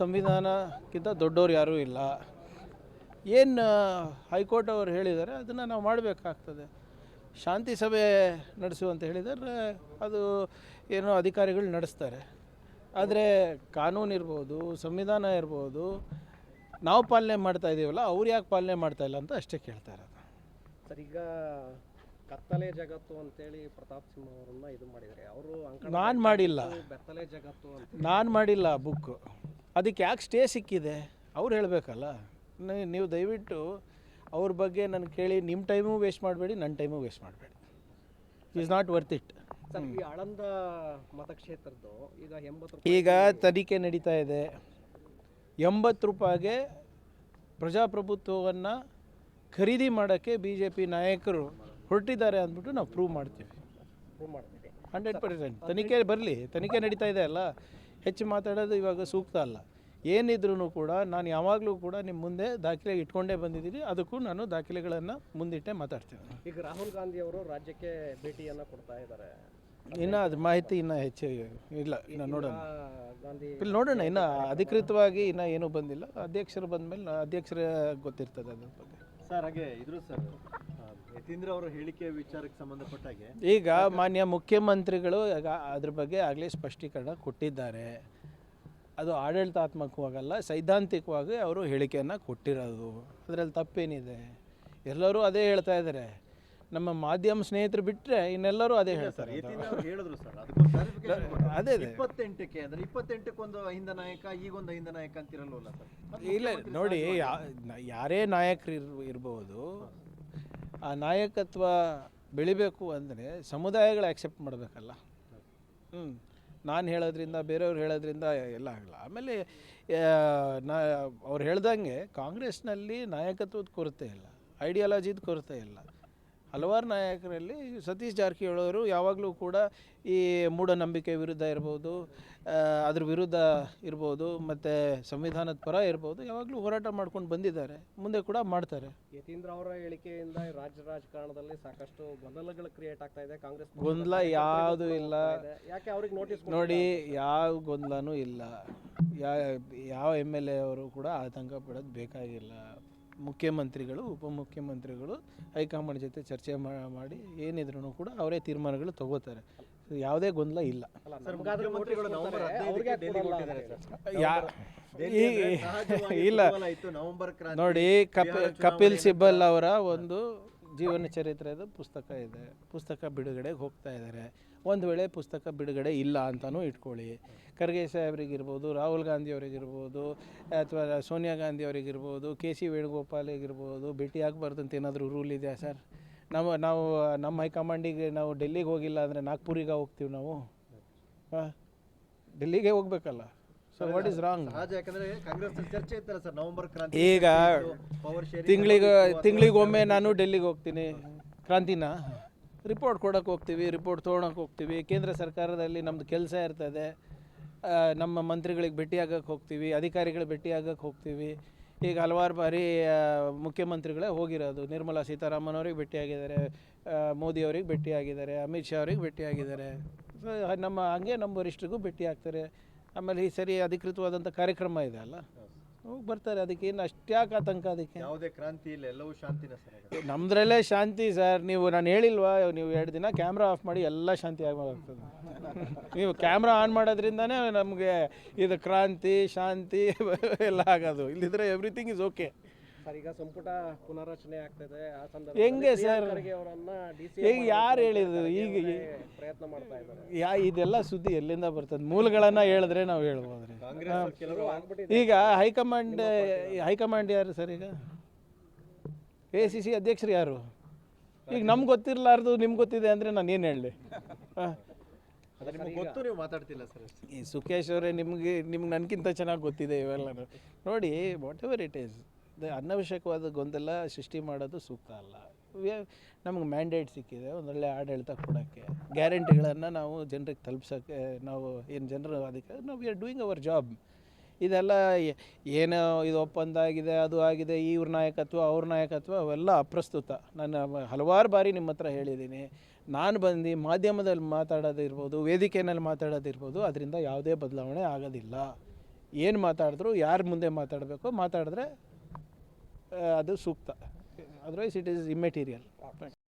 ಸಂವಿಧಾನಕ್ಕಿಂತ ದೊಡ್ಡವ್ರು ಯಾರೂ ಇಲ್ಲ. ಏನು ಹೈಕೋರ್ಟ್ ಅವರು ಹೇಳಿದ್ದಾರೆ ಅದನ್ನು ನಾವು ಮಾಡಬೇಕಾಗ್ತದೆ. ಶಾಂತಿ ಸಭೆ ನಡೆಸು ಅಂತ ಹೇಳಿದರೆ ಅದು ಏನೋ ಅಧಿಕಾರಿಗಳು ನಡೆಸ್ತಾರೆ. ಆದರೆ ಕಾನೂನು ಇರ್ಬೋದು ಸಂವಿಧಾನ ಇರ್ಬೋದು ನಾವು ಪಾಲನೆ ಮಾಡ್ತಾ ಇದ್ದೀವಲ್ಲ ಅವ್ರು ಯಾಕೆ ಪಾಲನೆ ಮಾಡ್ತಾ ಇಲ್ಲ ಅಂತ ಅಷ್ಟೇ ಕೇಳ್ತಾ ಇರೋದು. ಸರ್ ಈಗ ಕತ್ತಲೆ ಜಗತ್ತು ಅಂತೇಳಿ ಪ್ರತಾಪ್ ಸಿಂಹ ಅವರನ್ನ ಇದು ಮಾಡಿದರೆ ಅವರು ನಾನು ಮಾಡಿಲ್ಲ. ಬೆತ್ತಲೆ ಜಗತ್ತು ನಾನು ಮಾಡಿಲ್ಲ ಬುಕ್ಕು ಅದಕ್ಕೆ ಯಾಕೆ ಸ್ಟೇ ಸಿಕ್ಕಿದೆ? ಅವ್ರು ಹೇಳಬೇಕಲ್ಲ. ನೀವು ದಯವಿಟ್ಟು ಅವ್ರ ಬಗ್ಗೆ ನಾನು ಕೇಳಿ ನಿಮ್ಮ ಟೈಮು ವೇಸ್ಟ್ ಮಾಡಬೇಡಿ ನನ್ನ ಟೈಮು ವೇಸ್ಟ್ ಮಾಡಬೇಡಿ. Is not worth it Aland ಮತಕ್ಷೇತ್ರದ್ದು ಈಗ ಎಂಬತ್ತು ಈಗ ತನಿಖೆ ನಡೀತಾ ಇದೆ. ಎಂಬತ್ತು ರೂಪಾಯಿಗೆ ಪ್ರಜಾಪ್ರಭುತ್ವವನ್ನು ಖರೀದಿ ಮಾಡೋಕ್ಕೆ ಬಿ ಜೆ ಪಿ ನಾಯಕರು ಹೊರಟಿದ್ದಾರೆ ಅಂದ್ಬಿಟ್ಟು ನಾವು ಪ್ರೂವ್ ಮಾಡ್ತೀವಿ. ಪ್ರೂವ್ ಮಾಡ್ತೀವಿ. ಹಂಡ್ರೆಡ್ ಪರ್ಸೆಂಟ್ ತನಿಖೆ ಬರಲಿ. ತನಿಖೆ ನಡೀತಾ ಇದೆ ಅಲ್ಲ. ಹೆಚ್ಚು ಮಾತಾಡೋದು ಇವಾಗ ಸೂಕ್ತ ಅಲ್ಲ. ಏನಿದ್ರೂ ಕೂಡ ನಾನು ಯಾವಾಗಲೂ ಕೂಡ ನಿಮ್ಮ ಮುಂದೆ ದಾಖಲೆ ಇಟ್ಕೊಂಡೇ ಬಂದಿದ್ದೀನಿ. ಅದಕ್ಕೂ ನಾನು ದಾಖಲೆಗಳನ್ನು ಮುಂದಿಟ್ಟೆ ಮಾತಾಡ್ತೇನೆ. ಈಗ ರಾಹುಲ್ ಗಾಂಧಿ ಅವರು ರಾಜ್ಯಕ್ಕೆ ಭೇಟಿಯನ್ನು ಕೊಡ್ತಾ ಇದ್ದಾರೆ. ಇನ್ನು ಅದು ಮಾಹಿತಿ ಇನ್ನು ಹೆಚ್ಚು ಇಲ್ಲ ಇನ್ನು ನೋಡೋಣ. ಇಲ್ಲಿ ನೋಡೋಣ. ಇನ್ನು ಅಧಿಕೃತವಾಗಿ ಇನ್ನೂ ಏನೂ ಬಂದಿಲ್ಲ. ಅಧ್ಯಕ್ಷರು ಬಂದಮೇಲೆ ಅಧ್ಯಕ್ಷರ ಗೊತ್ತಿರ್ತದೆ ಅದ್ರ ಬಗ್ಗೆ. ಸರ್, ಹಾಗೆ ಇದ್ರು ಸರ್. ಯತೀಂದ್ರ ಅವರ ಹೇಳಿಕೆ ವಿಚಾರಕ್ಕೆ ಸಂಬಂಧಪಟ್ಟಾಗೆ ಈಗ ಮಾನ್ಯ ಮುಖ್ಯಮಂತ್ರಿಗಳು ಈಗ ಅದ್ರ ಬಗ್ಗೆ ಆಗಲೇ ಸ್ಪಷ್ಟೀಕರಣ ಕೊಟ್ಟಿದ್ದಾರೆ. ಅದು ಆಡಳಿತಾತ್ಮಕವಾಗಲ್ಲ, ಸೈದ್ಧಾಂತಿಕವಾಗಿ ಅವರು ಹೇಳಿಕೆಯನ್ನು ಕೊಟ್ಟಿರೋದು. ಅದರಲ್ಲಿ ತಪ್ಪೇನಿದೆ? ಎಲ್ಲರೂ ಅದೇ ಹೇಳ್ತಾ ಇದ್ದಾರೆ ನಮ್ಮ ಮಾಧ್ಯಮ ಸ್ನೇಹಿತರು ಬಿಟ್ಟರೆ ಇನ್ನೆಲ್ಲರೂ ಅದೇ ಹೇಳ್ತಾರೆ. ಹೇಳಿದ್ರು ಸರ್ ಅದೇ ಅದೇ. ಇಪ್ಪತ್ತೆಂಟಕ್ಕೆ ಅಂದ್ರೆ ಇಪ್ಪತ್ತೆಂಟಕ್ಕೊಂದು ಅಹಿಂದ ನಾಯಕ ಈಗೊಂದು ಅಹಿಂದ ನಾಯಕ ಅಂತಿರಲ್ವಲ್ಲ ಸರ್? ಇಲ್ಲ ನೋಡಿ ಯಾ- ಯಾರೇ ನಾಯಕರು ಇರ್ ಇರ್ಬೋದು ಆ ನಾಯಕತ್ವ ಬೆಳಿಬೇಕು ಅಂದರೆ ಸಮುದಾಯಗಳು ಆಕ್ಸೆಪ್ಟ್ ಮಾಡಬೇಕಲ್ಲ. ಹ್ಞೂ ನಾನು ಹೇಳೋದ್ರಿಂದ ಬೇರೆಯವ್ರು ಹೇಳೋದ್ರಿಂದ ಎಲ್ಲ ಆಗಲ್ಲ. ಆಮೇಲೆ ನಾ ಅವ್ರು ಹೇಳ್ದಂಗೆ ಕಾಂಗ್ರೆಸ್ನಲ್ಲಿ ನಾಯಕತ್ವದ ಕೊರತೆ ಇಲ್ಲ ಐಡಿಯಾಲಜಿದ ಕೊರತೆ ಇಲ್ಲ. ಹಲವಾರು ನಾಯಕರಲ್ಲಿ ಸತೀಶ್ ಜಾರಕಿಹೊಳಿ ಅವರು ಯಾವಾಗಲೂ ಕೂಡ ಈ ಮೂಢನಂಬಿಕೆ ವಿರುದ್ಧ ಇರ್ಬೋದು ಅದ್ರ ವಿರುದ್ಧ ಇರ್ಬೋದು ಮತ್ತು ಸಂವಿಧಾನದ ಪರ ಇರ್ಬೋದು ಯಾವಾಗಲೂ ಹೋರಾಟ ಮಾಡ್ಕೊಂಡು ಬಂದಿದ್ದಾರೆ ಮುಂದೆ ಕೂಡ ಮಾಡ್ತಾರೆ. ಯತೀಂದ್ರ ಅವರ ಹೇಳಿಕೆಯಿಂದ ರಾಜ್ಯ ರಾಜಕಾರಣದಲ್ಲಿ ಸಾಕಷ್ಟು ಗೊಂದಲಗಳು ಕ್ರಿಯೇಟ್ ಆಗ್ತಾ ಇದೆ. ಕಾಂಗ್ರೆಸ್ ಗೊಂದಲ ಯಾವುದು ಇಲ್ಲ. ಯಾಕೆ ಅವ್ರಿಗೆ ನೋಟಿಸ್ ನೋಡಿ ಯಾವ ಗೊಂದಲನೂ ಇಲ್ಲ. ಯಾ ಯಾವ ಎಂ ಎಲ್ ಎ ಅವರು ಕೂಡ ಆತಂಕ ಪಡೋದು ಬೇಕಾಗಿಲ್ಲ. ಮುಖ್ಯಮಂತ್ರಿಗಳು ಉಪಮುಖ್ಯಮಂತ್ರಿಗಳು ಹೈಕಮಾಂಡ್ ಜೊತೆ ಚರ್ಚೆ ಮಾಡಿ ಏನಿದ್ರು ಕೂಡ ಅವರೇ ತೀರ್ಮಾನಗಳು ತಗೋತಾರೆ. ಯಾವುದೇ ಗೊಂದಲ ಇಲ್ಲ. ಇಲ್ಲ. ಕುತೂಹಲ ನವೆಂಬರ್ ಕ್ರಾಂತಿ ನೋಡಿ ಕಪಿ ಕಪಿಲ್ ಸಿಬ್ಬಲ್ ಅವರ ಒಂದು ಜೀವನ ಚರಿತ್ರೆದು ಪುಸ್ತಕ ಇದೆ. ಪುಸ್ತಕ ಬಿಡುಗಡೆಗೆ ಹೋಗ್ತಾ ಇದ್ದಾರೆ ಒಂದು ವೇಳೆ ಪುಸ್ತಕ ಬಿಡುಗಡೆ ಇಲ್ಲ ಅಂತಲೂ ಇಟ್ಕೊಳ್ಳಿ. ಖರ್ಗೆ ಸಾಹೇಬ್ರಿಗಿರ್ಬೋದು ರಾಹುಲ್ ಗಾಂಧಿ ಅವರಿಗಿರ್ಬೋದು, ಅಥವಾ ಸೋನಿಯಾ ಗಾಂಧಿ ಅವರಿಗಿರ್ಬೋದು, ಕೆ ಸಿ ವೇಣುಗೋಪಾಲಿಗಿರ್ಬೋದು ಭೇಟಿ ಆಗಬಾರ್ದು ಅಂತ ಏನಾದರೂ ರೂಲ್ ಇದೆಯಾ ಸರ್? ನಾವು ನಾವು, ನಮ್ಮ ಹೈಕಮಾಂಡಿಗೆ ನಾವು ಡೆಲ್ಲಿಗೆ ಹೋಗಿಲ್ಲ ಅಂದರೆ ನಾಗ್ಪುರಿಗೆ ಹೋಗ್ತೀವಿ ನಾವು? ಹಾಂ? ಡೆಲ್ಲಿಗೆ ಹೋಗ್ಬೇಕಲ್ಲ? ಸೊ ವಾಟ್ ಈಸ್ ರಾಂಗ್ ಸಹಜ ಯಾಕಂದ್ರೆ ಕಾಂಗ್ರೆಸ್ ಚರ್ಚೆ ಇತ್ತಲ್ಲ ಸರ್ ನವೆಂಬರ್ ಕ್ರಾಂತಿ ಈಗ ಪವರ್ ಶೇರಿಂಗ್ ತಿಂಗಳಿಗೆ ತಿಂಗಳಿಗೊಮ್ಮೆ ನಾನು ಡೆಲ್ಲಿಗೆ ಹೋಗ್ತೀನಿ. ಕ್ರಾಂತಿನ ರಿಪೋರ್ಟ್ ಕೊಡಕ್ಕೆ ಹೋಗ್ತೀವಿ ರಿಪೋರ್ಟ್ ತೊಗೊಳಕ್ಕೆ ಹೋಗ್ತೀವಿ. ಕೇಂದ್ರ ಸರ್ಕಾರದಲ್ಲಿ ನಮ್ಮದು ಕೆಲಸ ಇರ್ತದೆ. ಆ, ನಮ್ಮ ಮಂತ್ರಿಗಳಿಗೆ ಭೇಟಿಯಾಗಕ್ಕೆ ಹೋಗ್ತೀವಿ ಅಧಿಕಾರಿಗಳು ಭೇಟಿಯಾಗಕ್ಕೆ ಹೋಗ್ತೀವಿ. ಈಗ ಹಲವಾರು ಬಾರಿ ಆ, ಮುಖ್ಯಮಂತ್ರಿಗಳೇ ಹೋಗಿರೋದು. ನಿರ್ಮಲಾ ಸೀತಾರಾಮನ್ ಅವ್ರಿಗೆ ಭೇಟಿಯಾಗಿದ್ದಾರೆ ಆ, ಮೋದಿ ಅವ್ರಿಗೆ ಭೇಟಿಯಾಗಿದ್ದಾರೆ ಅಮಿತ್ ಶಾ ಅವ್ರಿಗೆ ಭೇಟಿಯಾಗಿದ್ದಾರೆ ಸೊ ನಮ್ಮ ಹಂಗೆ ನಮ್ಮ ವರಿಷ್ಠರಿಗೂ ಭೇಟಿ ಆಗ್ತಾರೆ. ಆಮೇಲೆ ಈ ಸರಿ ಅಧಿಕೃತವಾದಂಥ ಕಾರ್ಯಕ್ರಮ ಇದೆ ಅಲ್ಲ? ಹೋಗಿ ಬರ್ತಾರೆ. ಅದಕ್ಕೆ ಏನು ಅಷ್ಟ್ಯಾಕೆ ಆತಂಕ ಅದಕ್ಕೆ. ಯಾವುದೇ ಕ್ರಾಂತಿ ಇಲ್ಲ ಎಲ್ಲವೂ ಶಾಂತಿನ ಸರ್. ನಮ್ದ್ರಲ್ಲೇ ಶಾಂತಿ ಸರ್. ನೀವು ನಾನು ಹೇಳಿಲ್ವಾ ನೀವು ಎರಡು ದಿನ ಕ್ಯಾಮ್ರಾ ಆಫ್ ಮಾಡಿ ಎಲ್ಲ ಶಾಂತಿ ಆಗ್ತದೆ ನೀವು ಕ್ಯಾಮ್ರಾ ಆನ್ ಮಾಡೋದ್ರಿಂದನೇ ನಮಗೆ ಇದು ಕ್ರಾಂತಿ ಶಾಂತಿ ಎಲ್ಲ ಆಗೋದು. ಇಲ್ಲಿದ್ರೆ ಎವ್ರಿಥಿಂಗ್ ಇಸ್ ಓಕೆ ಸರ್ ಈಗ ಸಂಪುಟ ಪುನರ್ರಚನೆ ಆಗ್ತದೆ ಆ ಹೆಂಗೆ ಸರ್? ಖರ್ಗೆ ಅವರನ್ನ ಡಿಸಿ ಈಗ ಯಾರು ಹೇಳಿದ್ರು? ಈಗ ಪ್ರಯತ್ನ ಮಾಡ್ತಾ ಇದ್ದಾರೆ. ಯಾ ಇದೆಲ್ಲ ಸುದ್ದಿ ಎಲ್ಲಿಂದ ಬರ್ತದೆ? ಮೂಲಗಳನ್ನ ಹೇಳಿದ್ರೆ ನಾವು ಹೇಳ್ಬೋದ್ರಿ. ಕಾಂಗ್ರೆಸ್ ಕೆಲವರು ಆಗ್ಬಿಟ್ಟಿದೆ ಈಗ ಹೈಕಮಾಂಡ್ ಹೈಕಮಾಂಡ್ ಯಾರು ಸರ್ ಈಗ? ಎ ಸಿ ಸಿ ಅಧ್ಯಕ್ಷರು ಯಾರು? ಈಗ ನಮ್ಗೆ ಗೊತ್ತಿರಲಾರ್ದು ನಿಮ್ಗೆ ಗೊತ್ತಿದೆ ಅಂದರೆ ನಾನು ಏನು ಹೇಳಲಿ? ನಿಮ್ಗೆ ಗೊತ್ತು ನೀವು ಮಾತಾಡ್ತಿಲ್ಲ ಸರ್ ಈ ಸುಖೇಶ್ ಅವರೇ ನಿಮಗೆ ನಿಮ್ಗೆ ನನಗಿಂತ ಚೆನ್ನಾಗಿ ಗೊತ್ತಿದೆ ಇವೆಲ್ಲ. ನೋಡಿ ವಾಟ್ ಎವರ್ ಇಟ್ ಈಸ್ ಅನವಶ್ಯಕವಾದ ಗೊಂದಲ ಸೃಷ್ಟಿ ಮಾಡೋದು ಸೂಕ್ತ ಅಲ್ಲ. ನಮಗೆ ಮ್ಯಾಂಡೇಟ್ ಸಿಕ್ಕಿದೆ, ಒಂದೊಳ್ಳೆ ಆಡಳಿತ ಕೊಡೋಕ್ಕೆ. ಗ್ಯಾರಂಟಿಗಳನ್ನು ನಾವು ಜನರಿಗೆ ತಲುಪ್ಸೋಕ್ಕೆ, ನಾವು ಏನು ಜನರು ಅದಕ್ಕೆ, ನಾವು we are doing our job ಇದೆಲ್ಲ ಏನೋ ಇದು ಒಪ್ಪಂದ ಆಗಿದೆ ಅದು ಆಗಿದೆ, ಇವ್ರ ನಾಯಕತ್ವ, ಅವ್ರ ನಾಯಕತ್ವ, ಅವೆಲ್ಲ ಅಪ್ರಸ್ತುತ. ನಾನು ಹಲವಾರು ಬಾರಿ ನಿಮ್ಮ ಹತ್ರ ಹೇಳಿದ್ದೀನಿ. ನಾನು ಬಂದು ಮಾಧ್ಯಮದಲ್ಲಿ ಮಾತಾಡೋದಿರ್ಬೋದು ವೇದಿಕೆಯಲ್ಲಿ ಮಾತಾಡೋದಿರ್ಬೋದು ಅದರಿಂದ ಯಾವುದೇ ಬದಲಾವಣೆ ಆಗೋದಿಲ್ಲ. ಏನು ಮಾತಾಡಿದ್ರು, ಯಾರ ಮುಂದೆ ಮಾತಾಡಬೇಕು ಮಾತಾಡಿದ್ರೆ ಅದು ಸೂಕ್ತ. Otherwise it is immaterial